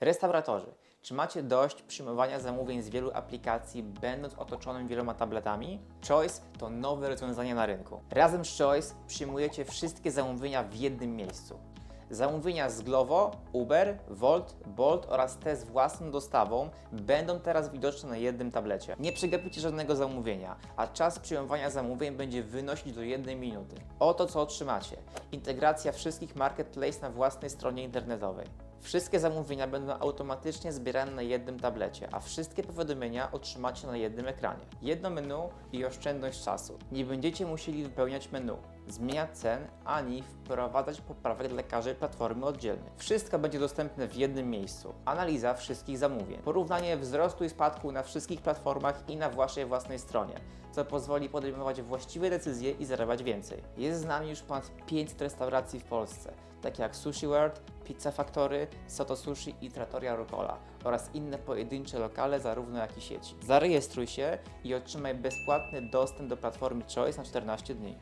Restauratorzy, czy macie dość przyjmowania zamówień z wielu aplikacji, będąc otoczonym wieloma tabletami? Choice to nowe rozwiązanie na rynku. Razem z Choice przyjmujecie wszystkie zamówienia w jednym miejscu. Zamówienia z Glovo, Uber, Volt, Bolt oraz te z własną dostawą będą teraz widoczne na jednym tablecie. Nie przegapicie żadnego zamówienia, a czas przyjmowania zamówień będzie wynosić do 1 minuty. Oto co otrzymacie. Integracja wszystkich marketplace na własnej stronie internetowej. Wszystkie zamówienia będą automatycznie zbierane na jednym tablecie, a wszystkie powiadomienia otrzymacie na jednym ekranie. Jedno menu i oszczędność czasu. Nie będziecie musieli wypełniać menu, zmieniać cen, ani wprowadzać poprawek dla każdej platformy oddzielnie. Wszystko będzie dostępne w jednym miejscu. Analiza wszystkich zamówień. Porównanie wzrostu i spadku na wszystkich platformach i na waszej własnej stronie, co pozwoli podejmować właściwe decyzje i zarabiać więcej. Jest z nami już ponad 500 restauracji w Polsce, takie jak Sushi World, Pizza Factory, Soto Sushi i Trattoria Rucola oraz inne pojedyncze lokale, zarówno jak i sieci. Zarejestruj się i otrzymaj bezpłatny dostęp do platformy Choice na 14 dni.